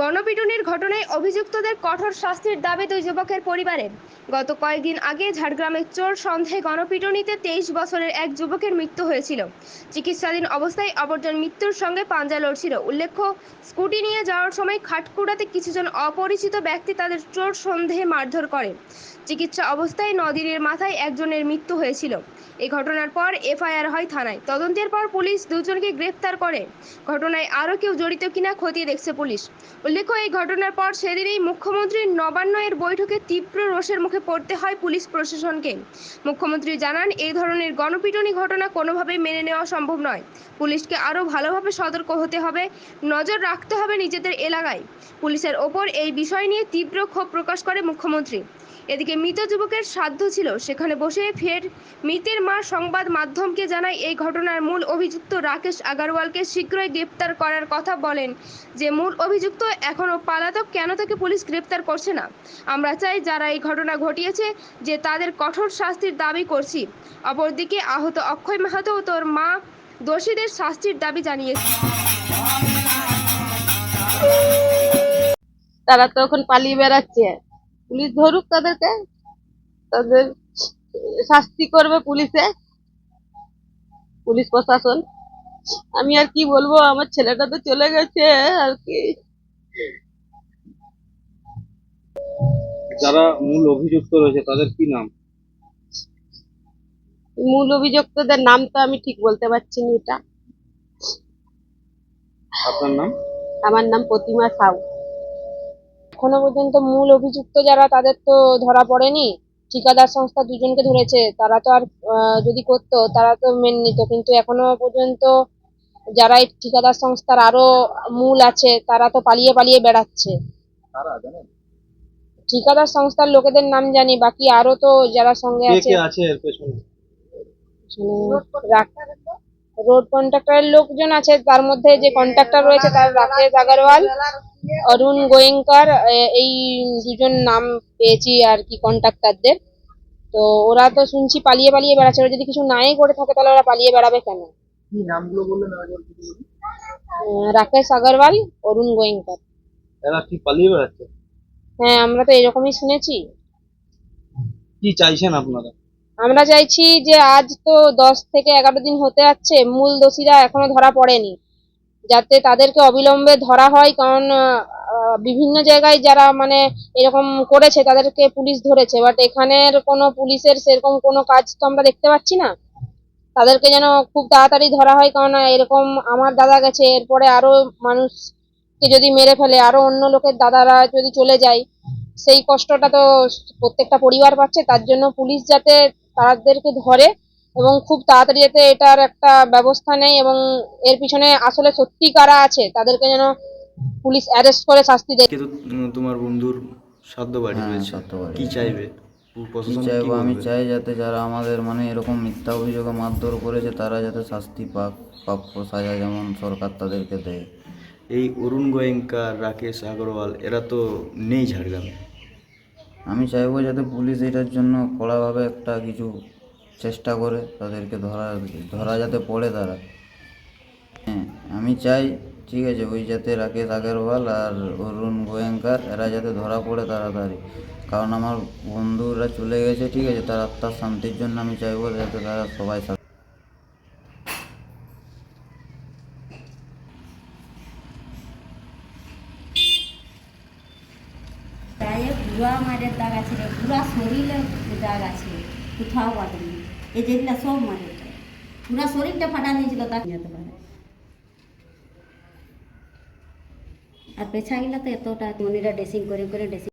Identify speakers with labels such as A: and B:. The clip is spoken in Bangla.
A: গণপিটুনির ঘটনায় অভিযুক্তদের কঠোর শাস্তির দাবি দুই যুবকের পরিবারের গত কয়েকদিন আগে ঝাড়গ্রামের চোর সন্দেহে গণপিটুনিতে তেইশ বছরের এক যুবকের মৃত্যু হয়েছিল। চিকিৎসাধীন অবস্থায় অপরজন মৃত্যুর সঙ্গে পাঞ্জা লড়ছিল। উল্লেখ্য, স্কুটি নিয়ে যাওয়ার সময় খাটকুড়াতে কিছুজন অপরিচিত ব্যক্তি তাদের চোর সন্দেহে মারধর করে। চিকিৎসা অবস্থায় নদিনের মাথায় একজনের মৃত্যু হয়েছিল। এই ঘটনার পর এফআইআর হয় থানায়। তদন্তের পর পুলিশ দুজনকে গ্রেফতার করে। ঘটনায় আরও কেউ জড়িত কিনা খতিয়ে দেখছে পুলিশ। উল্লেখ্য, এই ঘটনার পর সেদিনই মুখ্যমন্ত্রীর নবান্ন এর বৈঠকে তীব্র রোষের মুখে পড়তে হয় পুলিশ প্রশাসনকে। মুখ্যমন্ত্রী জানান, এই ধরনের গণপিটুনি ঘটনা কোনোভাবেই মেনে নেওয়া সম্ভব নয়। পুলিশকে আরও ভালোভাবে সতর্ক হতে হবে, নজর রাখতে হবে নিজেদের এলাকায়। পুলিশের ওপর এই বিষয় নিয়ে তীব্র ক্ষোভ প্রকাশ করে মুখ্যমন্ত্রী। এদিকে মৃত যুবকের সাধ্য ছিল, সেখানে বসে ফের মৃতের মা সংবাদ মাধ্যমকে জানায় এই ঘটনার মূল অভিযুক্ত রাকেশ আগারওয়ালকে শীঘ্রই গ্রেপ্তার করার কথা বলেন। যে মূল অভিযুক্ত এখনও পালাতক, কেন তাকে পুলিশ গ্রেপ্তার করছে না? আমরা চাই যারা এই ঘটনা ঘটিয়েছে যে তাদের কঠোর শাস্তির দাবি করছি। অপরদিকে আহত অক্ষয় মাহাতো তোর মা দোষীদের শাস্তির দাবি জানিয়েছে।
B: তারা তো এখন পালিয়ে বেড়াচ্ছে। পুলিশ ধরুক তাদেরকে। তাদের শাস্তি করবে পুলিশে। পুলিশ প্রশাসন। আমি আর কি বলব আমার ছেলেটা তো চলে গেছে আর কি।
C: যারা মূল অভিযুক্ত রয়েছে তাদের কি নাম?
B: মূল অভিযুক্তদের নাম তো আমি ঠিক বলতে পারছি না এটা।
C: আপনার নাম?
B: আমার নাম প্রতিমা সাউ।
D: এখনও পর্যন্ত মূল অভিযুক্ত যারা তাদের তো ধরা পড়েনি। ঠিকাদার সংস্থা দুজনকে ধরেছে তারা তো আর যদি করতো তারা তো মেনে নিত। কিন্তু এখনও পর্যন্ত যারা এই ঠিকাদার সংস্থার আরও মূল আছে তারা তো পালিয়ে পালিয়ে বেড়াচ্ছে। ঠিকাদার সংস্থার লোকেদের নাম জানি বাকি আরও তো যারা সঙ্গে আছে। রোড কন্ট্রাক্টরের লোকজন আছে তার মধ্যে যে কন্ট্রাক্টর রয়েছে তার রাকেশ আগরওয়াল। অরুণ গোয়েঙ্কার এই দুজন নাম পেয়েছি আর কি কন্ট্রাক্টরদের তো ওরা তো শুনছি পালিয়ে পালিয়ে বেড়াচ্ছে। ওরা যদি কিছু নাই করে থাকে তাহলে ওরা পালিয়ে বেড়াবে কেন?
C: কি নামগুলো বললেন
D: রাকেশ আগরওয়াল অরুণ গোয়েঙ্কার।
C: এরা কি পালিয়ে বেড়াচ্ছে?
D: হ্যাঁ আমরা তো এরকমই শুনেছি।
C: কি চাইছেন আপনারা?
D: আমরা চাইছি যে আজ তো দশ থেকে এগারো দিন হতে যাচ্ছে। মূল দোষীরা এখনও ধরা পড়েনি। যাতে তাদেরকে অবিলম্বে ধরা হয়, কারণ বিভিন্ন জায়গায় যারা মানে এরকম করেছে তাদেরকে পুলিশ ধরেছে বাট এখানের কোনো পুলিশের সেরকম কোনো কাজ তো আমরা দেখতে পাচ্ছি না। তাদেরকে যেন খুব তাড়াতাড়ি ধরা হয়, কারণ এরকম আমার দাদা গেছে, এরপরে আরও মানুষকে যদি মেরে ফেলে, আরও অন্য লোকের দাদারা যদি চলে যায়, সেই কষ্টটা তো প্রত্যেকটা পরিবার পাচ্ছে, তার জন্য পুলিশ যাতে তাদেরকে ধরে এবং খুব তাড়াতাড়ি যাতে এটার একটা ব্যবস্থা নেয় এবং এর পিছনে আসলে সত্যি কারা আছে তাদেরকে যেন পুলিশ অ্যারেস্ট করে শাস্তি দেয়।
E: কিন্তু তোমার বন্ধুর সাধ্য বাড়ি
F: হ্যাঁ,
E: রয়েছে।
F: সাধ্য বাড়ি।
E: কি
F: রয়েছে।
E: চাইবে?
F: কি
E: প্রশাসন কি
F: চাইব? আমি
E: বলবে?
F: চাই যাতে যারা আমাদের মানে এরকম মিথ্যা অভিযোগে মারধর করেছে তারা যাতে শাস্তি পাক প্রাপ্য সাজা যেমন সরকার তাদেরকে দেয়।
E: এই অরুণ গোয়েঙ্কার রাকেশ আগরওয়াল এরা তো নেই ঝাড়গ্রামে।
F: আমি চাইব যাতে পুলিশ এটার জন্য কড়াভাবে একটা কিছু চেষ্টা করে তাদেরকে ধরা ধরা যাতে পড়ে তারা। হ্যাঁ আমি চাই, ঠিক আছে, ওই যাতে রাকেশ আগরওয়াল আর অরুণ গোয়েঙ্কার, এরা যাতে ধরা পড়ে তাড়াতাড়ি। কারণ আমার বন্ধুরা চলে গেছে, ঠিক আছে, তার আত্মার শান্তির জন্য আমি চাইব যাতে তারা সবাই
G: পুরা দাগ আছে পুরা শরীরে দাগ আছে কোথাও কাটেনি এই যেগুলা সব মারে। পুরা শরীরটা ফাটা নিয়েছিল তা যেতে পারে আর পেছাগুলা তো এতটা মনিরা ড্রেসিং করে করে ড্রেসিং